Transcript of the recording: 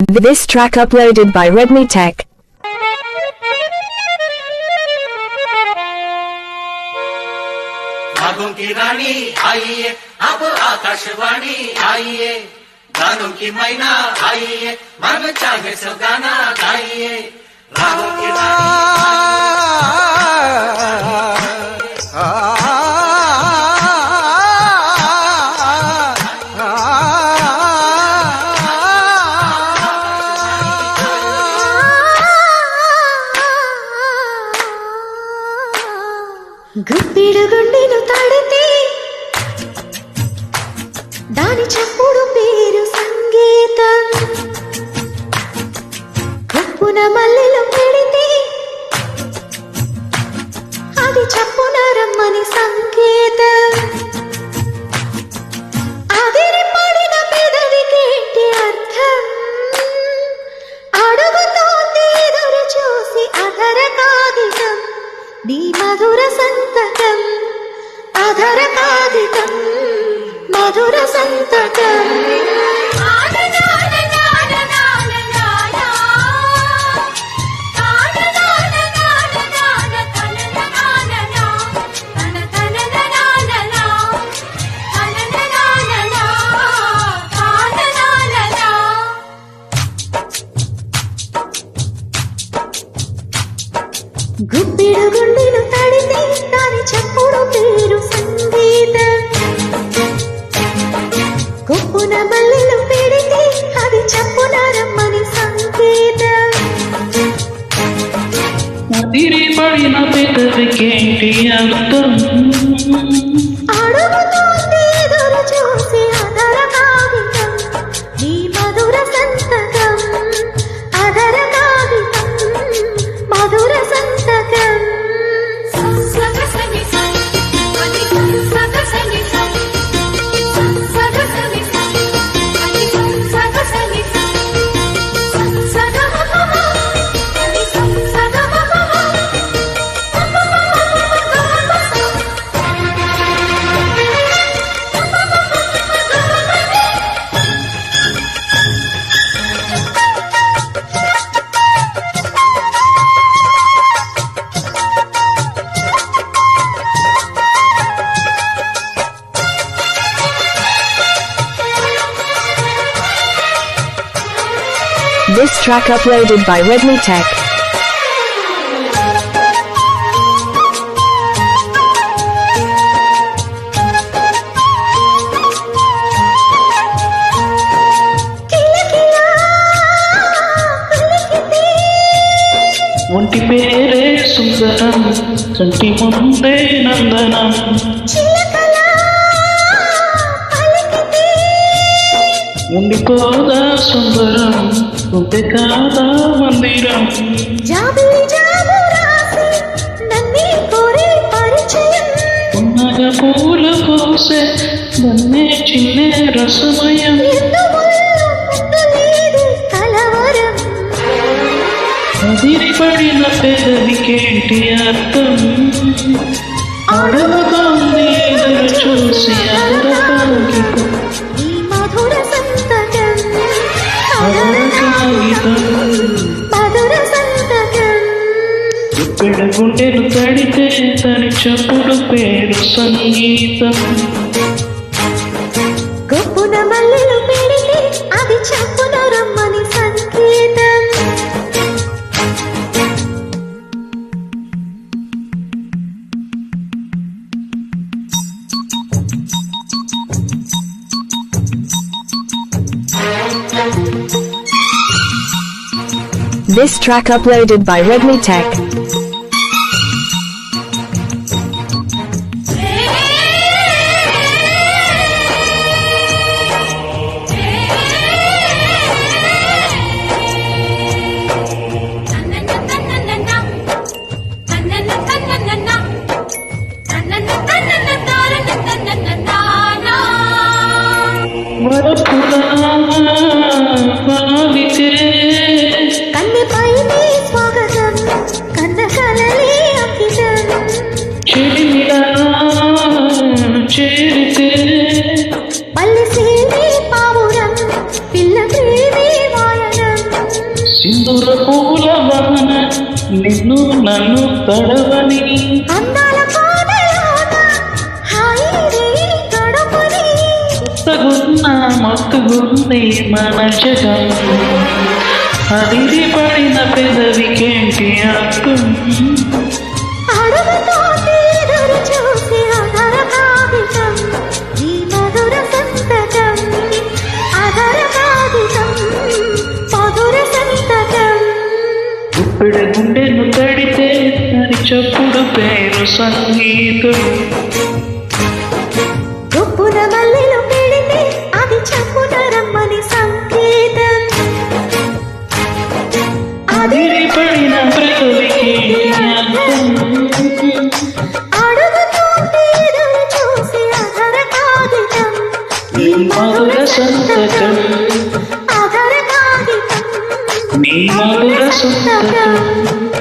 This track uploaded by Redmi Tech. भागों की रानी आइए अब आकाशवाणी आइए गानों की मैना आइए मन चाहे सो गाना गाइए रागों की रानी గుప్పిడు గుండెను తాడితే దాని చప్పుడు పేరు సంగీతం. కప్పున మల్లెలు పెడితే అది చప్పున రమ్మని సంకేతం. గుప్పిడు గుండెను తడితే దాని చప్పుడు పేరు సంగీతం. కొప్పున మల్లెలు This track uploaded by Redmi Tech. కిలకిలా కులికితే ఒంటి పేరే సుందరం కంటి ముందే నందనం ఉండిపోదా సుందరం? ఉంటే కాదా మందిరం? జాబిలి జాబు రాసి నన్నే కోరే పరిచయం. ఉన్నగ పూల కోసే నన్నే చిన్నే రసమయం. ఎందువల్ల పుట్టలేది కలవరం. ముదిరి పడిన పెదవికేంటి అర్థం? అడుగుతోంది ఎదురు చూసి అదర గుండెను తడితే తని చప్పుడు పేరు సంగీతం గొప్పున మల్లెలు పెడితే అది చప్పున రమ్మని సంకేతం This track uploaded by Redmi Tech. తడవని అందాల కోనలోన హాయిని గడపని తగున్న మొత్తుగుంది మన జగం. అదిరి పడిన పెదవికేంటి అర్థం చప్పుడు పేరు సంగీతం గుప్పున మల్లెలు పెడితే అది చప్పున రమ్మని సంకేతం. అది అదిరి పడిన పెదవికేంటి అర్థం అడుగుతోంది ఎదురు చూసి అధర కాగితం. ఈ మధుర సంతకం? నీ మధుర సంతకం.